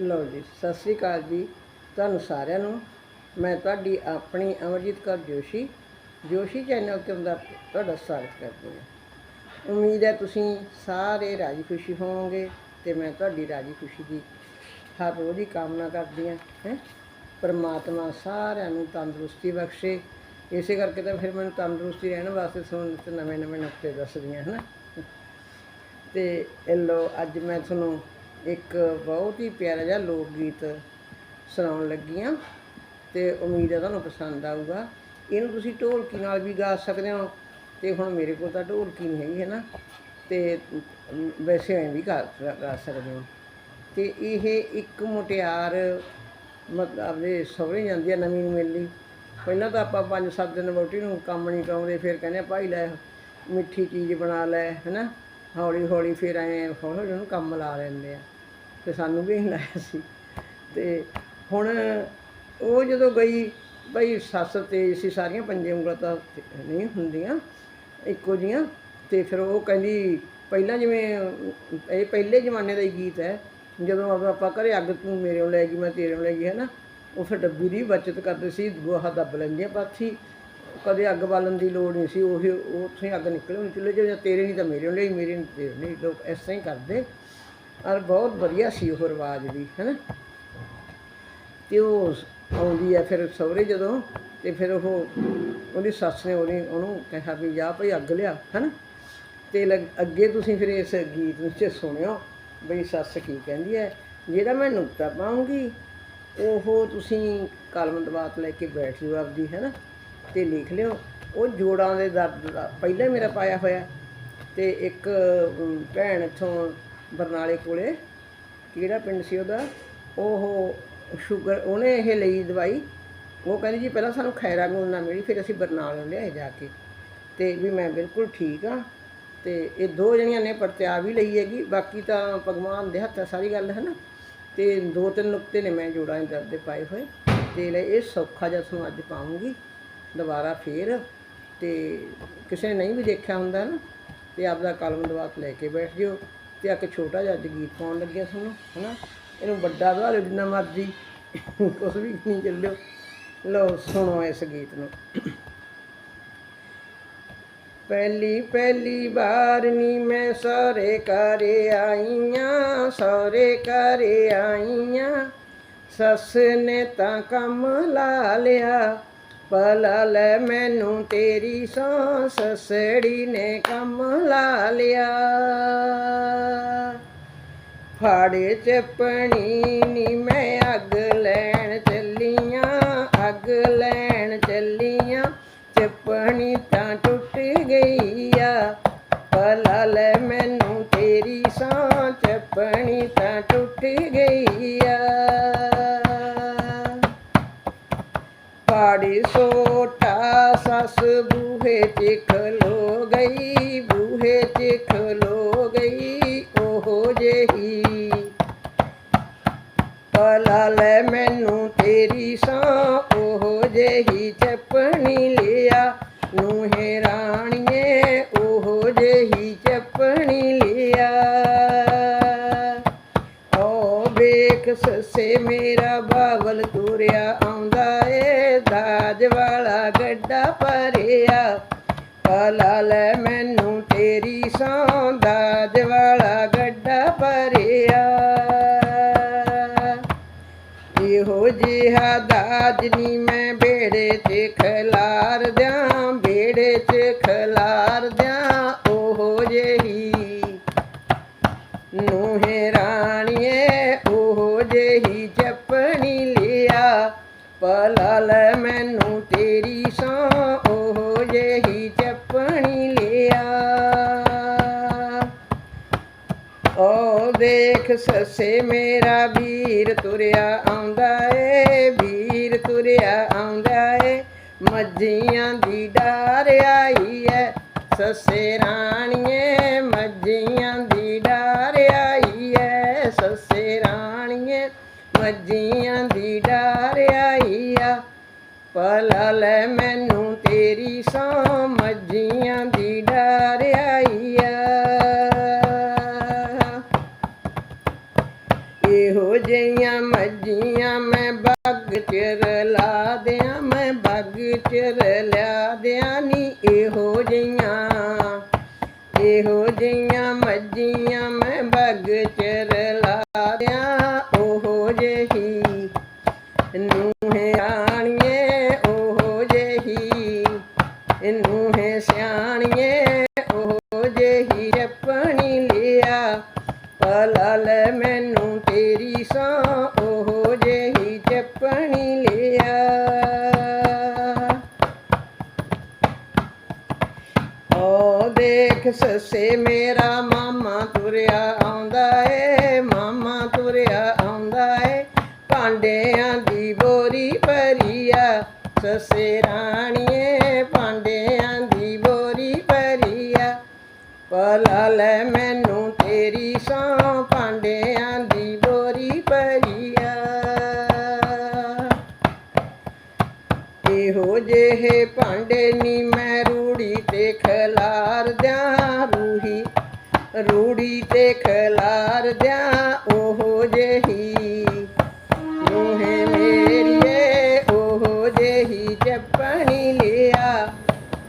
ਲਓ ਜੀ, ਸਤਿ ਸ੍ਰੀ ਅਕਾਲ ਜੀ ਤੁਹਾਨੂੰ ਸਾਰਿਆਂ ਨੂੰ। ਮੈਂ ਤੁਹਾਡੀ ਆਪਣੀ ਅਮਰਜੀਤ ਕੌਰ ਜੋਸ਼ੀ ਜੋਸ਼ੀ ਚੈਨਲ ਤੇ ਹੁੰਦਾ ਤੁਹਾਡਾ ਸਵਾਗਤ ਕਰਦੀ ਹਾਂ। ਉਮੀਦ ਹੈ ਤੁਸੀਂ ਸਾਰੇ ਰਾਜੀ ਖੁਸ਼ੀ ਹੋਵੋਗੇ ਤੇ ਮੈਂ ਤੁਹਾਡੀ ਰਾਜੀ ਖੁਸ਼ੀ ਦੀ ਹਰ ਰੋਜ਼ ਦੀ ਕਾਮਨਾ ਕਰਦੀ ਹਾਂ, ਹੈ। ਪਰਮਾਤਮਾ ਸਾਰਿਆਂ ਨੂੰ ਤੰਦਰੁਸਤੀ ਬਖਸ਼ੇ। ਇਸੇ ਕਰਕੇ ਤਾਂ ਫਿਰ ਮੈਨੂੰ ਤੰਦਰੁਸਤੀ ਰਹਿਣ ਵਾਸਤੇ ਸੁਣ ਤੇ ਨਵੇਂ ਨਵੇਂ ਨੁਕਤੇ ਦੱਸਦੀਆਂ ਹਨਾ। ਤੇ ਇਹ ਲਓ, ਅੱਜ ਮੈਂ ਤੁਹਾਨੂੰ ਇੱਕ ਬਹੁਤ ਹੀ ਪਿਆਰਾ ਜਿਹਾ ਲੋਕ ਗੀਤ ਸੁਣਾਉਣ ਲੱਗੀ ਹਾਂ ਤੇ ਉਮੀਦ ਹੈ ਤੁਹਾਨੂੰ ਪਸੰਦ ਆਊਗਾ। ਇਹਨੂੰ ਤੁਸੀਂ ਢੋਲਕੀ ਨਾਲ ਵੀ ਗਾ ਸਕਦੇ ਹੋ ਤੇ ਹੁਣ ਮੇਰੇ ਕੋਲ ਤਾਂ ਢੋਲਕੀ ਨਹੀਂ ਹੈਗੀ ਹੈ ਨਾ? ਤੇ ਵੈਸੇ ਐਂ ਵੀ ਗਾ ਗਾ ਸਕਦੇ ਹੋ। ਤੇ ਇਹ ਇੱਕ ਮੁਟਿਆਰ ਮਤਲਬ ਆਪਦੇ ਸਹੁਰੇ ਜਾਂਦੀ ਆ ਨਵੀਂ ਨੂੰ ਮਿਲ ਲਈ ਪਹਿਲਾਂ ਤਾਂ ਆਪਾਂ ਪੰਜ ਸੱਤ ਦਿਨ ਵਹੁਟੀ ਨੂੰ ਕੰਮ ਨਹੀਂ ਕਰਾਉਂਦੇ ਫਿਰ ਕਹਿੰਦੇ ਆ, ਭਾਈ ਲੈ ਮਿੱਠੀ ਚੀਜ਼ ਬਣਾ ਲੈ ਹੈਨਾ ਹੌਲੀ ਹੌਲੀ ਫਿਰ ਐ ਹੌਲੀ ਹੌਲੀ ਉਹਨੂੰ ਕੰਮ ਲਾ ਲੈਂਦੇ ਆ ਤੇ ਸਾਨੂੰ ਵੀ ਇਹੀ ਲਾਇਆ ਸੀ। ਤੇ ਹੁਣ ਉਹ ਜਦੋਂ ਗਈ, ਬਈ ਸੱਸ ਤੇ ਸੀ ਸਾਰੀਆਂ ਪੰਜੇ ਉਂਗਲਾਂ ਤਾਂ ਨਹੀਂ ਹੁੰਦੀਆਂ, ਇੱਕੋ ਜੀਆਂ ਤੇ ਫਿਰ ਉਹ ਕਹਿੰਦੀ, ਪਹਿਲਾਂ ਜਿਵੇਂ ਇਹ ਪਹਿਲੇ ਜ਼ਮਾਨੇ ਦਾ ਹੀ ਗੀਤ ਹੈ, ਜਦੋਂ ਆਪਾਂ- ਆਪਾਂ ਘਰੇ ਅੱਗ ਤੂੰ ਮੇਰੇ ਨੂੰ ਲੈ ਗਈ, ਮੈਂ ਤੇਰੇ ਨੂੰ ਲੈ ਗਈ ਹੈ ਨਾ ਉਹ ਫਿਰ ਡੱਬੀ ਦੀ ਬਚਤ ਕਰਦੇ ਸੀ, ਗੋਹਾ ਦੱਬ ਲੈਂਦੀਆਂ ਪਾਥੀ ਕਦੇ ਅੱਗ ਬਾਲਣ ਦੀ ਲੋੜ ਨਹੀਂ ਸੀ, ਉਹ ਉੱਥੋਂ ਹੀ ਅੱਗ ਨਿਕਲੇ ਹੁਣ ਚੁੱਲ੍ਹੇ 'ਚ ਜਾਂ ਤੇਰੇ ਨਹੀਂ ਤਾਂ ਮੇਰੇ ਨੂੰ ਲਈ, ਮੇਰੇ ਨਹੀਂ ਤੇਰੇ ਨਹੀਂ ਲੋਕ ਇਸ ਤਰ੍ਹਾਂ ਹੀ ਕਰਦੇ। ਔਰ ਬਹੁਤ ਵਧੀਆ ਸੀ ਉਹ ਰਿਵਾਜ ਵੀ ਹੈ ਨਾ ਤੇ ਉਹ ਆਉਂਦੀ ਆ ਫਿਰ ਸਹੁਰੇ ਜਦੋਂ, ਤੇ ਫਿਰ ਉਹ ਉਹਦੀ ਸੱਸ ਨੇ ਉਹਨੇ ਉਹਨੂੰ ਕਿਹਾ ਵੀ ਜਾ ਭਈ ਅੱਗ ਲਿਆ, ਹੈਨਾ? ਤੇ ਲੱਗ- ਅੱਗੇ ਤੁਸੀਂ ਫਿਰ ਇਸ ਗੀਤ ਵਿੱਚ ਸੁਣਿਓ, ਬਈ ਸੱਸ ਕੀ ਕਹਿੰਦੀ ਹੈ ਜਿਹੜਾ ਮੈਂ ਨੁਕਤਾ ਪਾਉਂਗੀ, ਉਹ ਤੁਸੀਂ ਕਲਮ ਦਬਾਤ ਲੈ ਕੇ ਬੈਠ ਜਾਓ ਆਪਦੀ, ਹੈਨਾ? ਤੇ ਲਿਖ ਲਿਓ। ਉਹ ਜੋੜਾਂ ਦੇ ਦਰਦ ਦਾ, ਪਹਿਲਾਂ ਮੇਰਾ ਪਾਇਆ ਹੋਇਆ। ਤੇ ਇੱਕ ਭੈਣ ਇੱਥੋਂ ਬਰਨਾਲੇ ਕੋਲੇ, ਕਿਹੜਾ ਪਿੰਡ ਸੀ ਉਹਦਾ? ਉਹ ਸ਼ੂਗਰ, ਉਹਨੇ ਇਹ ਲਈ ਦਵਾਈ। ਉਹ ਕਹਿੰਦੀ ਜੀ ਪਹਿਲਾਂ ਸਾਨੂੰ ਖੈਰਾ ਨਾ ਮਿਲੀ, ਫਿਰ ਅਸੀਂ ਬਰਨਾਲੇ ਲਿਆਏ ਜਾ ਕੇ। ਤੇ ਵੀ ਮੈਂ ਬਿਲਕੁਲ ਠੀਕ ਆ। ਤੇ ਇਹ ਦੋ ਜਣੀਆਂ ਨੇ ਪਰਤਿਆ ਵੀ ਲਈ ਹੈਗੀ। ਬਾਕੀ ਤਾਂ ਭਗਵਾਨ ਦੇ ਹੱਥ ਹੈ ਸਾਰੀ ਗੱਲ ਹੈ ਨਾ। ਤੇ ਦੋ ਤਿੰਨ ਨੁਕਤੇ ਨੇ ਮੈਂ ਜੋੜਾਂ ਦੇ ਦਰਦ ਦੇ ਪਾਏ ਹੋਏ। ਤੇ ਲੈ, ਇਹ ਸੌਖਾ ਜਿਹਾ ਤੁਹਾਨੂੰ ਅੱਜ ਪਾਉਂਗੀ ਦੁਬਾਰਾ ਫੇਰ ਤੇ ਕਿਸੇ ਨੇ ਨਹੀਂ ਵੀ ਦੇਖਿਆ ਹੁੰਦਾ ਨਾ, ਤੇ ਆਪਦਾ ਕਲਮ ਦਵਾਤ ਲੈ ਕੇ ਬੈਠ ਜਿਓ ਤੇ ਇੱਕ ਛੋਟਾ ਜਿਹਾ ਅੱਜ ਗੀਤ ਪਾਉਣ ਲੱਗਿਆ ਤੁਹਾਨੂੰ ਹਨਾ? ਇਹਨੂੰ ਵੱਡਾ ਬਣਾ ਲਿਓ ਜਿੰਨਾ ਮਰਜ਼ੀ ਕੁਛ ਵੀ ਨਹੀਂ ਚੱਲਿਓ। ਲਓ ਸੁਣੋ ਇਸ ਗੀਤ ਨੂੰ। ਪਹਿਲੀ ਪਹਿਲੀ ਵਾਰ ਨੀ ਮੈਂ ਸਹੁਰੇ ਘਰ ਆਈਆਂ ਸਹੁਰੇ ਘਰ ਆਈਆਂ। ਸੱਸ ਨੇ ਤਾਂ ਕੰਮ ਲਾ ਲਿਆ ਭਲਾ ਲੈ ਮੈਨੂੰ ਤੇਰੀ ਸੌ ਸਸੜੀ ਨੇ ਕੰਮ ਲਾ ਲਿਆ। ਫਾੜੇ ਚੱਪਣੀ ਨੀ ਮੈਂ ਅੱਗ ਲੈਣ ਚੱਲੀਆਂ, ਅੱਗ ਲੈਣ ਚੱਲੀਆਂ। ਚੱਪਣੀ ਤਾਂ ਟੁੱਟ ਗਈ ਆ। ਭਲਾ ਲੈ ਮੈਨੂੰ ਤੇਰੀ ਸਾਂ ਚੱਪਣੀ ਤਾਂ ਟੁੱਟ ਗਈ ਆ ਪਾੜੀ ਸੋਟਾ ਸੱਸ ਬੂਹੇ ਤੇ ਖਲੋ ਗਈ, ਬੂਹੇ ਤੇ ਖਲੋ ਗਈ, ਉਹ ਜਿਹੀ। ਭਲਾ ਲੈ ਮੈਨੂੰ ਤੇਰੀ ਸਾਂ, ਉਹ ਜਿਹੀ ਚੱਪਣੀ ਲਿਆ। ਨੂੰ ਰਾਣੀਏ, ਉਹ ਜਿਹੀ ਚੱਪਣੀ ਲਿਆ। ਓ ਵੇਖ ਸੱਸੇ ਮੇਰਾ ਬਾਵਲ ਤੁਰਿਆ ਆਉਂਦਾ ਏ। ਦਾਜ ਵਾਲਾ ਗੱਡਾ ਭਰਿਆ। ਭਲਾ ਲੈ ਮੈਨੂੰ ਤੇਰੀ ਸੌਂ ਦਾਜ ਵਾਲਾ ਗੱਡਾ ਭਰਿਆ। ਇਹੋ ਜਿਹਾ ਦਾਜ ਨੀ ਮੈਂ ਬੇੜੇ ਤੇ ਖਲਾਰ ਦਿਆਂ ਬੇੜੇ 'ਚ ਖਲਾਰ ਦਿਆਂ, ਉਹ ਜਿਹੀ ਨੂਹੇ ਰਾਣੀਏ, ਉਹ ਜਿਹੀ ਜਪਣੀ ਲਿਆ। ਪਲਾ ਲੈ ਮੈਨੂੰ ਤੇਰੀ ਸੌ, ਉਹ ਜਿਹੀ ਚੱਪਣੀ ਲਿਆ। ਓ ਦੇਖ ਸੱਸੇ ਮੇਰਾ ਵੀਰ ਤੁਰਿਆ ਆਉਂਦਾ ਏ, ਵੀਰ ਤੁਰਿਆ ਆਉਂਦਾ ਏ। ਮੱਝੀਆਂ ਦੀ ਡਾਰ ਆਈ ਐ, ਸੱਸੇ ਰਾਣੀਏ, ਮੱਝੀਆਂ ਦੀ ਡਾਰ ਆਈ ਐ, ਸੱਸੇ ਰਾਣੀਏ, ਮੱਝੀਆਂ ਭਲਾ ਲੈ ਮੈਨੂੰ ਤੇਰੀ ਸੌ ਮੱਝੀਆਂ ਦੀ ਡਾਰ ਆਈ ਆ। ਇਹੋ ਜਿਹੀਆਂ ਮੱਝੀਆਂ ਮੈਂ ਬੱਗ ਚਿਰ ਲਾ ਦਿਆਂ, ਮੈਂ ਬੱਗ ਚਿਰ ਲਿਆ ਦਿਆਂ ਨੀ ਇਹੋ ਜਿਹੀਆਂ। ਇਹੋ ਜਿਹੀਆਂ ਮੱਝੀਆਂ ਮੈਂ ਬੱਗ ਚਿਰ ਲਾ ਦਿਆਂ ਤੁਰਿਆ ਆਉਂਦਾ ਏ, ਮਾਮਾ ਤੁਰਿਆ ਆਉਂਦਾ ਏ। ਭਾਂਡਿਆਂ ਦੀ ਬੋਰੀ ਭਰੀਆ ਸੱਸੇ ਰਾਣੀਏ, ਭਾਂਡਿਆਂ ਦੀ ਬੋਰੀ ਭਰੀਆ ਪਲਾ ਲੈ ਮੈਨੂੰ ਤੇਰੀ ਸੌ ਭਾਂਡਿਆਂ ਦੀ ਬੋਰੀ ਭਰੀਆ ਇਹੋ ਜਿਹੇ ਭਾਂਡੇ ਨੀ ਮੈਂ ਰੂੜੀ ਤੇ ਖਲਾਰ ਦਿਆਂ ਰੂਹੀ ਰੂੜੀ ਤੇ ਖਲਾਰ ਦਿਆਂ ਉਹੋ ਜਿਹੀ। ਨੂੰਹ ਮੇਰੀਏ, ਉਹੋ ਜਿਹੀ ਜਪਣੀ ਲਿਆ।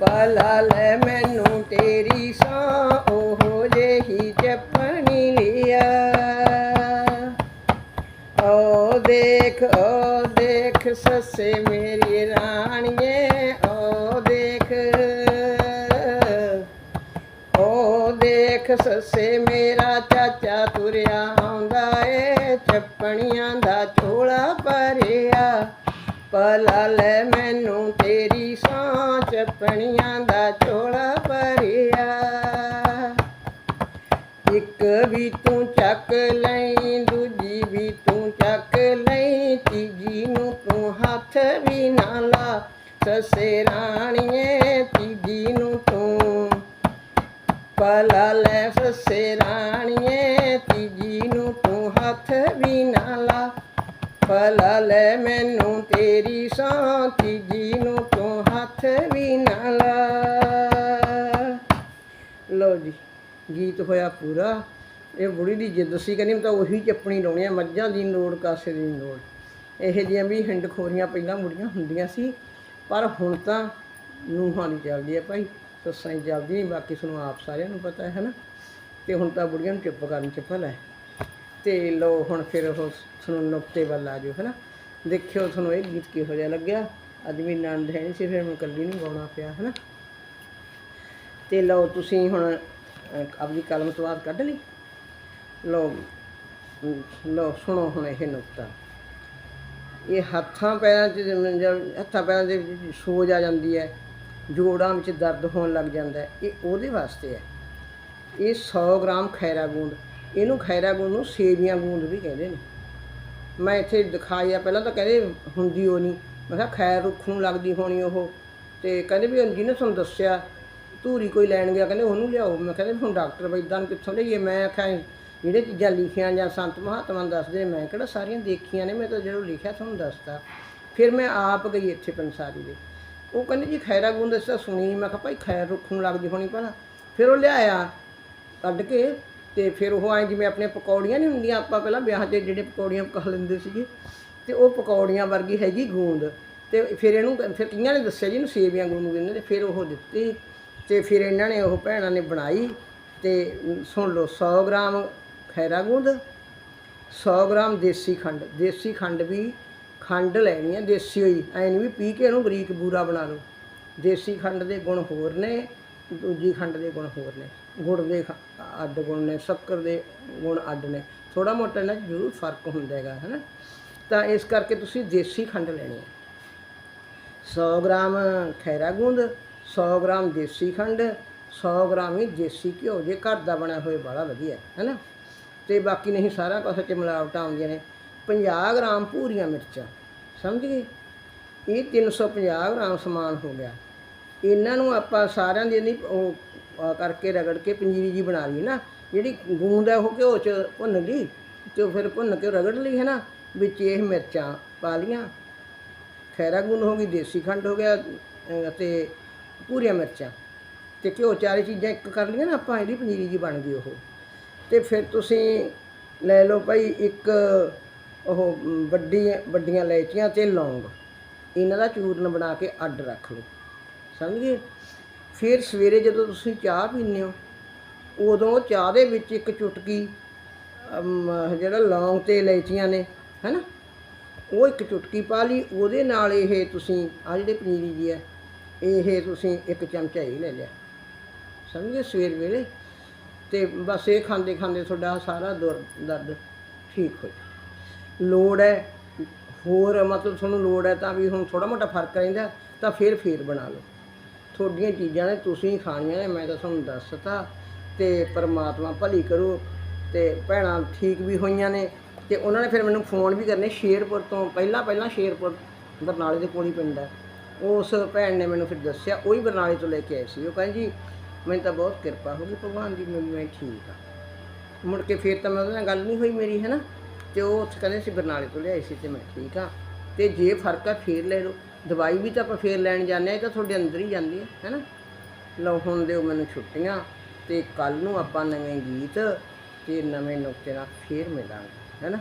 ਪਲਾ ਲੈ ਮੈਨੂੰ ਤੇਰੀ ਸੌ ਉਹੋ ਜਿਹੀ ਜਪਣੀ ਲਿਆ। ਓ ਦੇਖ ਓ ਦੇਖ ਸੱਸੇ ਮੇਰੀ ਰਾਣੀਏ, ਓ ਦੇਖ। ਸੱਸੇ ਮੇਰਾ ਚਾਚਾ ਤੁਰਿਆ ਆਉਂਦਾ ਏ, ਚੱਪਣੀਆਂ ਦਾ ਝੋਲਾ ਭਰਿਆ। ਪਲਾ ਲੈ ਮੈਨੂੰ ਤੇਰੀ ਸਾਂ, ਚੱਪਣੀਆਂ ਦਾ ਝੋਲਾ ਭਰਿਆ। ਇੱਕ ਵੀ ਤੂੰ ਚੱਕ ਲਈ, ਦੂਜੀ ਵੀ ਤੂੰ ਚੱਕ ਲਈ, ਤੀਜੀ ਨੂੰ ਤੂੰ ਹੱਥ ਵੀ ਨਾ ਲਾ। ਸੱਸੇ ਰਾਣੀਏ, ਤੀਜੀ ਨੂੰ ਤੂੰ। ਪਲਾ ਲੈ ਸੱਸੇ ਰਾਣੀਏ, ਤੀਜੀ ਨੂੰ ਤੂੰ ਹੱਥ ਵੀ ਨਾ ਲਾ। ਪਲਾ ਲੈ ਮੈਨੂੰ ਤੇਰੀ ਸਾਂ ਤੀਜੀ ਨੂੰ ਤੂੰ ਹੱਥ ਵੀ ਨਾ ਲਾ। ਲਓ ਜੀ, ਗੀਤ ਹੋਇਆ ਪੂਰਾ। ਇਹ ਬੁੜੀ ਦੀ ਜਿੱਦ ਸੀ, ਕਹਿੰਦੀ ਮੈਂ ਤਾਂ ਉਹੀ ਚੱਪਣੀ ਲਾਉਣੀ ਆ, ਮੱਝਾਂ ਦੀ ਲੋੜ, ਕਾਸੇ ਦੀ ਲੋੜ। ਇਹੋ ਜਿਹੀਆਂ ਵੀ ਹਿੰਡ ਖੋਰੀਆਂ ਪਹਿਲਾਂ ਮੁੜੀਆਂ ਹੁੰਦੀਆਂ ਸੀ, ਪਰ ਹੁਣ ਤਾਂ ਨੂਹਾਂ ਨਹੀਂ ਚੱਲਦੀ ਆ ਭਾਈ, ਸੱਸਾਂ ਹੀ ਚੱਲਦੀ ਬਾਕੀ ਤੁਹਾਨੂੰ ਆਪ ਸਾਰਿਆਂ ਨੂੰ ਪਤਾ ਹੈ ਨਾ। ਤੇ ਹੁਣ ਤਾਂ ਬੁੜੀਆਂ ਨੂੰ ਚੁੱਪ ਕਰਨ ਚ ਭਲਾ ਹੈ। ਤੇ ਲਓ ਹੁਣ ਫਿਰ ਉਹ ਤੁਹਾਨੂੰ ਨੁਕਤੇ ਵੱਲ ਆ ਜਾਓ ਹਨਾ? ਦੇਖਿਓ ਤੁਹਾਨੂੰ ਇਹ ਗੀਤ ਕਿਹੋ ਜਿਹਾ ਲੱਗਿਆ। ਅੱਜ ਵੀ ਨੰਦ ਹੈ ਨਹੀਂ ਸੀ ਫਿਰ ਮੈਂ ਇਕੱਲੀ ਨੂੰ ਗਾਉਣਾ ਪਿਆ ਹਨਾ? ਤੇ ਲਓ ਤੁਸੀਂ ਹੁਣ ਅਹ, ਆਪਣੀ ਕਲਮ ਤੋਂ ਬਾਅਦ ਕੱਢ ਲਈ। ਲਓ ਲਓ ਸੁਣੋ ਹੁਣ ਇਹ ਨੁਕਤਾ। ਇਹ ਹੱਥਾਂ ਪੈਰਾਂ 'ਚ ਹੱਥਾਂ ਪੈਰਾਂ ਦੇ ਵਿੱਚ ਸੋਜ ਆ ਜਾਂਦੀ ਹੈ। ਜੋੜਾਂ ਵਿੱਚ ਦਰਦ ਹੋਣ ਲੱਗ ਜਾਂਦਾ ਇਹ ਉਹਦੇ ਵਾਸਤੇ ਹੈ। ਇਹ 100 ਗ੍ਰਾਮ ਖੈਰਾ ਗੂੰਦ। ਇਹਨੂੰ ਖੈਰਾ ਗੂੰਦ ਨੂੰ ਸੇਵੀਆਂ ਗੂੰਦ ਵੀ ਕਹਿੰਦੇ ਨੇ। ਮੈਂ ਇੱਥੇ ਦਿਖਾਇਆ ਪਹਿਲਾਂ ਤਾਂ ਕਹਿੰਦੇ ਹੁੰਦੀ ਉਹ ਨਹੀਂ। ਮੈਂ ਕਿਹਾ ਖੈਰ ਰੁੱਖ ਨੂੰ ਲੱਗਦੀ ਹੋਣੀ ਉਹ। ਤੇ ਕਹਿੰਦੇ ਵੀ ਜਿਹਨੇ ਤੁਹਾਨੂੰ ਦੱਸਿਆ, ਧੂਰੀ ਕੋਈ ਲੈਣ ਗਿਆ, ਕਹਿੰਦੇ ਉਹਨੂੰ ਲਿਆਓ। ਮੈਂ ਕਹਿੰਦੇ ਹੁਣ ਡਾਕਟਰ ਵੈਦਾਂ ਨੂੰ ਕਿੱਥੋਂ ਲਈਏ? ਮੈਂ ਆਖਿਆ, ਜਿਹੜੇ ਚੀਜ਼ਾਂ ਲਿਖੀਆਂ ਜਾਂ ਸੰਤ ਮਹਾਤਮਾ ਦੱਸਦੇ ਮੈਂ ਕਿਹੜਾ ਸਾਰੀਆਂ ਦੇਖੀਆਂ ਨੇ? ਮੈਂ ਤਾਂ ਜਦੋਂ ਲਿਖਿਆ ਤੁਹਾਨੂੰ ਦੱਸਤਾ। ਫਿਰ ਮੈਂ ਆਪ ਗਈ ਇੱਥੇ ਪੰਸਾਰੀ ਦੇ। ਉਹ ਕਹਿੰਦੇ ਜੀ ਖੈਰਾ ਗੁੰਦ ਅਸੀਂ ਸੁਣੀ ਮੈਂ ਕਿਹਾ ਭਾਈ ਖੈਰ ਰੁੱਖ ਨੂੰ ਲੱਗਦੀ ਹੋਣੀ ਭਲਾ ਫਿਰ ਉਹ ਲਿਆਇਆ। ਕੱਢ ਕੇ ਤੇ ਫਿਰ ਉਹ ਐਂ ਜਿਵੇਂ ਆਪਣੇ ਪਕੌੜੀਆਂ ਨਹੀਂ ਹੁੰਦੀਆਂ ਆਪਾਂ ਪਹਿਲਾਂ ਵਿਆਹ 'ਚ ਜਿਹੜੇ ਪਕੌੜੀਆਂ ਪਕਾ ਲੈਂਦੇ ਸੀਗੇ, ਤੇ ਉਹ ਪਕੌੜੀਆਂ ਵਰਗੀ ਹੈਗੀ ਗੂੰਦ ਤੇ ਫਿਰ ਇਹਨੂੰ ਫਿਰ ਕਿੰਨਾਂ ਨੇ ਦੱਸਿਆ ਜੀ ਇਹਨੂੰ ਸੇਵੀਆਂ ਗੂੰਦ ਕਹਿੰਦੇ ਤੇ ਫਿਰ ਉਹ ਦਿੱਤੀ ਤੇ ਫਿਰ ਇਹਨਾਂ ਨੇ ਉਹ ਭੈਣਾਂ ਨੇ ਬਣਾਈ ਤੇ ਸੁਣ ਲਓ 100 ਗ੍ਰਾਮ ਖੈਰਾ ਗੂੰਦ 100 ਗ੍ਰਾਮ ਦੇਸੀ ਖੰਡ ਦੇਸੀ ਖੰਡ ਵੀ ਖੰਡ ਲੈਣੀ ਹੈ ਦੇਸੀ ਹੋਈ, ਐ ਨਹੀਂ ਵੀ ਪੀ ਕੇ ਇਹਨੂੰ ਬਰੀਕ ਬੂਰਾ ਬਣਾ ਲਓ। ਦੇਸੀ ਖੰਡ ਦੇ ਗੁਣ ਹੋਰ ਨੇ, ਦੂਜੀ ਖੰਡ ਦੇ ਗੁਣ ਹੋਰ ਨੇ। ਗੁੜ ਦੇ ਖ- ਅੱਡ ਗੁਣ ਨੇ, ਸ਼ੱਕਰ ਦੇ ਗੁਣ ਅੱਡ ਨੇ। ਥੋੜਾ ਮੋਟਾ ਇਹਨਾਂ 'ਚ ਜ਼ਰੂਰ ਫ਼ਰਕ ਹੁੰਦਾ ਹੈਗਾ ਹੈ ਨਾ ਤਾਂ ਇਸ ਕਰਕੇ ਤੁਸੀਂ ਦੇਸੀ ਖੰਡ ਲੈਣੀ ਹੈ। 100 ਗ੍ਰਾਮ ਖੈਰਾ ਗੂੰਦ 100 ਗ੍ਰਾਮ ਦੇਸੀ ਖੰਡ 100 ਗ੍ਰਾਮ ਹੀ ਦੇਸੀ ਘਿਓ, ਜੇ ਘਰ ਦਾ ਬਣਿਆ ਹੋਏ ਬੜਾ ਵਧੀਆ ਹੈ ਨਾ ਤੇ ਬਾਕੀ ਨਹੀਂ ਸਾਰਾ ਕੁਛ ਚ ਮਿਲਾਵਟਾਂ ਆਉਂਦੀਆਂ ਨੇ। 50 ਗ੍ਰਾਮ ਪੂਰੀਆਂ ਮਿਰਚਾਂ, ਸਮਝ ਗਏ? ਇਹ 350 ਗ੍ਰਾਮ ਸਮਾਨ ਹੋ ਗਿਆ। ਇਹਨਾਂ ਨੂੰ ਆਪਾਂ ਸਾਰਿਆਂ ਦੀ ਨਹੀਂ ਉਹ ਕਰਕੇ ਰਗੜ ਕੇ ਪੰਜੀਰੀ ਜੀ ਬਣਾ ਲਈ ਨਾ। ਜਿਹੜੀ ਗੂੰਦ ਹੈ ਉਹ ਘਿਓ ਚ ਭੁੰਨ ਲਈ, ਤੇ ਉਹ ਫਿਰ ਭੁੰਨ ਕੇ ਰਗੜ ਲਈ ਹੈ ਨਾ ਵਿੱਚ ਇਹ ਮਿਰਚਾਂ ਪਾ ਲੀਆਂ ਖੈਰਾ ਗੁੰਦ ਹੋ ਗਈ, ਦੇਸੀ ਖੰਡ ਹੋ ਗਿਆ, ਅਹ ਤੇ ਪੂਰੀਆਂ ਮਿਰਚਾਂ। ਤੇ ਘਿਓ ਚਾਰੇ ਚੀਜ਼ਾਂ ਇੱਕ ਕਰ ਲਈਆਂ ਨਾ ਆਪਾਂ, ਇਹਦੀ ਪਨੀਰੀ ਜੀ ਬਣ ਗਈ ਉਹ। ਤੇ ਫਿਰ ਤੁਸੀਂ ਲੈ ਲਓ ਭਾਈ ਇੱਕ ਉਹ ਵੱਡੀ, ਵੱਡੀਆਂ ਇਲਾਇਚੀਆਂ ਤੇ ਲੌਂਗ। ਇਹਨਾਂ ਦਾ ਚੂਰਨ ਬਣਾ ਕੇ ਅੱਡ ਰੱਖ ਲਓ। ਸਮਝ ਗਏ? ਫਿਰ ਸਵੇਰੇ ਜਦੋਂ ਤੁਸੀਂ ਚਾਹ ਪੀਂਦੇ ਹੋ, ਉਦੋਂ ਚਾਹ ਦੇ ਵਿੱਚ ਇੱਕ ਚੁਟਕੀ ਜਿਹੜਾ ਲੌਂਗ ਤੇ ਇਲਾਇਚੀਆਂ ਨੇ, ਹੈਨਾ? ਉਹ ਇੱਕ ਚੁਟਕੀ ਪਾ ਲਈ, ਉਹਦੇ ਨਾਲ ਇਹ ਤੁਸੀਂ ਆ ਜਿਹੜੇ ਪਨੀਰੀ ਜੀ ਹੈ, ਇਹ ਤੁਸੀਂ ਇੱਕ ਚਮਚਾ ਹੀ ਲੈ ਲਿਆ। ਸਮਝੇ? ਸਵੇਰ ਵੇਲੇ। ਤੇ ਬਸ ਇਹ ਖਾਂਦੇ ਖਾਂਦੇ ਤੁਹਾਡਾ ਸਾਰਾ ਦੁਰ- ਦਰਦ ਠੀਕ ਹੋ ਜਾਊ। ਲੋੜ ਹੈ, ਹੋਰ ਮਤਲਬ ਤੁਹਾਨੂੰ ਲੋੜ ਹੈ ਤਾਂ ਵੀ ਹੁਣ ਥੋੜਾ ਮੋਟਾ ਫ਼ਰਕ ਰਹਿੰਦਾ, ਤਾਂ ਫਿਰ ਫੇਰ ਬਣਾ ਲਓ। ਤੁਹਾਡੀਆਂ ਚੀਜ਼ਾਂ ਨੇ, ਤੁਸੀਂ ਖਾਣੀਆਂ ਨੇ, ਮੈਂ ਤਾਂ ਤੁਹਾਨੂੰ ਦੱਸਤਾ ਤੇ ਪਰਮਾਤਮਾ ਭਲੀ ਕਰੋ ਤੇ ਭੈਣਾਂ ਠੀਕ ਵੀ ਹੋਈਆਂ ਨੇ ਤੇ ਉਹਨਾਂ ਨੇ ਫਿਰ ਮੈਨੂੰ ਫੋਨ ਵੀ ਕਰਨੇ ਸ਼ੇਰਪੁਰ ਤੋਂ, ਪਹਿਲਾਂ ਪਹਿਲਾਂ ਸ਼ੇਰਪੁਰ ਬਰਨਾਲੇ ਦੇ ਕੋਲ ਹੀ ਪਿੰਡ ਹੈ। ਉਸ ਭੈਣ ਨੇ ਮੈਨੂੰ ਫਿਰ ਦੱਸਿਆ, ਉਹ ਹੀ ਬਰਨਾਲੇ ਤੋਂ ਲੈ ਕੇ ਆਏ ਸੀ। ਉਹ ਕਹਿੰਦੀ ਜੀ, ਮੈਨੂੰ ਤਾਂ ਬਹੁਤ ਕਿਰਪਾ ਹੋ ਗਈ, ਭਗਵਾਨ ਦੀ ਮੈਂ ਮੈਂ ਠੀਕ ਆ ਮੁੜ ਕੇ ਫਿਰ ਤਾਂ ਮੈਂ ਉਹਦੇ ਨਾਲ ਗੱਲ ਨਹੀਂ ਹੋਈ ਮੇਰੀ, ਹੈ ਨਾ? ਤੇ ਉਹ ਉੱਥੇ ਕਹਿੰਦੇ ਸੀ, ਬਰਨਾਲੇ ਤੋਂ ਲਿਆਏ ਸੀ ਤੇ ਮੈਂ ਠੀਕ ਆ ਤੇ ਜੇ ਫ਼ਰਕ ਆ ਫੇਰ ਲੈ ਲਓ। ਦਵਾਈ ਵੀ ਤਾਂ ਆਪਾਂ ਫੇਰ ਲੈਣ ਜਾਂਦੇ ਆ ਇਹ ਤਾਂ ਤੁਹਾਡੇ ਅੰਦਰ ਹੀ ਜਾਂਦੀ ਹੈ ਹੈ ਨਾ? ਲਓ, ਹੁਣ ਦਿਓ ਮੈਨੂੰ ਛੁੱਟੀਆਂ ਤੇ ਕੱਲ ਨੂੰ ਆਪਾਂ ਨਵੇਂ ਗੀਤ ਤੇ ਨਵੇਂ ਨੁਕਤੇ ਨਾਲ ਫੇਰ ਮਿਲਾਂਗੇ, ਹੈ ਨਾ?